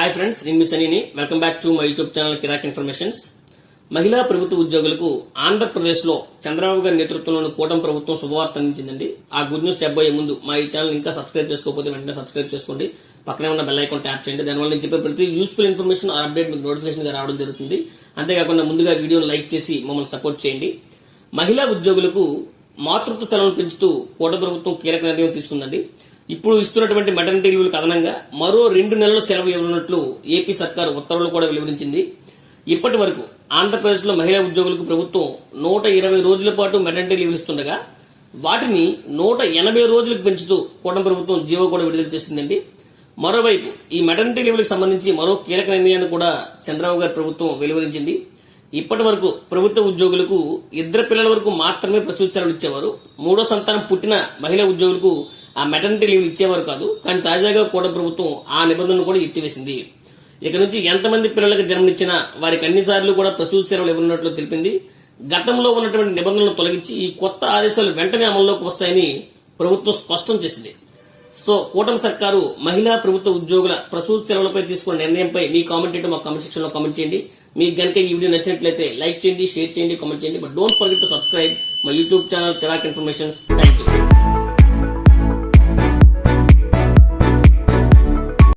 Hi friends నేను మీ సనీని welcome back to my YouTube channel Kirak informations మహిళా ప్రభుత్వ ఉద్యోగులకు ఆంధ్రప్రదేశ్లో చంద్రబాబు గారి నేతృత్వంలోని కూటమి ప్రభుత్వం శుభవార్త అందించిందండి. ఆ గుడ్ న్యూస్ చెప్పబోయే ముందు మా ఈ ఛానల్ ఇంకా సబ్స్క్రైబ్ చేసుకోకపోతే వెంటనే సబ్స్క్రైబ్ చేసుకోండి. పక్కనే ఉన్న బెల్ ఐకాన్ ట్యాప్ చేయండి. దానివల్ల నేను చెప్పే ప్రతి యూస్ఫుల్ ఇన్ఫర్మేషన్ అప్డేట్ మీకు నోటిఫికేషన్గా రావడం జరుగుతుంది. అంతేకాకుండా ముందుగా వీడియోను లైక్ చేసి మమ్మల్ని సపోర్ట్ చేయండి. మహిళా ఉద్యోగులకు మాతృత్వ సెలవును పెంచుతూ కూటమి ప్రభుత్వం కీలక నిర్ణయం తీసుకుందండి. ఇప్పుడు ఇస్తున్నటువంటి మెటర్నిటీ లీవ్లకు అదనంగా మరో రెండు నెలలు సెలవు ఇవ్వనున్నట్లు ఏపీ సర్కార్ ఉత్తర్వులు కూడా వెలువరించింది. ఇప్పటి వరకు ఆంధ్రప్రదేశ్లో మహిళా ఉద్యోగులకు ప్రభుత్వం నూట ఇరవై రోజుల పాటు మెటర్నిటీ లీవ్లు ఇస్తుండగా వాటిని నూట ఎనభై రోజులకు పెంచుతూ కూటమి ప్రభుత్వం జీవో కూడా విడుదల చేసిందండి. మరోవైపు ఈ మెటర్నిటీ లీవ్లకు సంబంధించి మరో కీలక నిర్ణయాన్ని కూడా చంద్రబాబు గారి ప్రభుత్వం వెలువరించింది. ఇప్పటి వరకు ప్రభుత్వ ఉద్యోగులకు ఇద్దరు పిల్లల వరకు మాత్రమే ప్రసూతి సెలవులు ఇచ్చేవారు. మూడో సంతానం పుట్టిన మహిళా ఉద్యోగులకు ఆ మెటర్నిటీ లీవ్ ఇచ్చేవారు కాదు కానీ తాజాగా కూడా ప్రభుత్వం ఆ నిబంధనను కూడా ఎత్తివేసింది. ఇక నుంచి ఎంతమంది పిల్లలకు జన్మనిచ్చినా వారికి అన్నిసార్లు కూడా ప్రసూతి సేవలు ఇవ్వనున్నట్లు తెలిపింది. గతంలో ఉన్నటువంటి నిబంధనలు తొలగించి ఈ కొత్త ఆదేశాలు వెంటనే అమల్లోకి వస్తాయని ప్రభుత్వం స్పష్టం చేసింది. సో కూటమి సర్కారు మహిళా ప్రభుత్వ ఉద్యోగుల ప్రసూతి సెలవులపై తీసుకున్న నిర్ణయంపై మీ కామెంట్ ఏంటో మా కామెంట్ సెక్షన్లో కామెంట్ చేయండి. మీకు గనక ఈ వీడియో నచ్చినట్లయితే లైక్ చేయండి షేర్ చేయండి కామెంట్ చేయండి. But don't forget to subscribe my YouTube channel Kirak informations thank you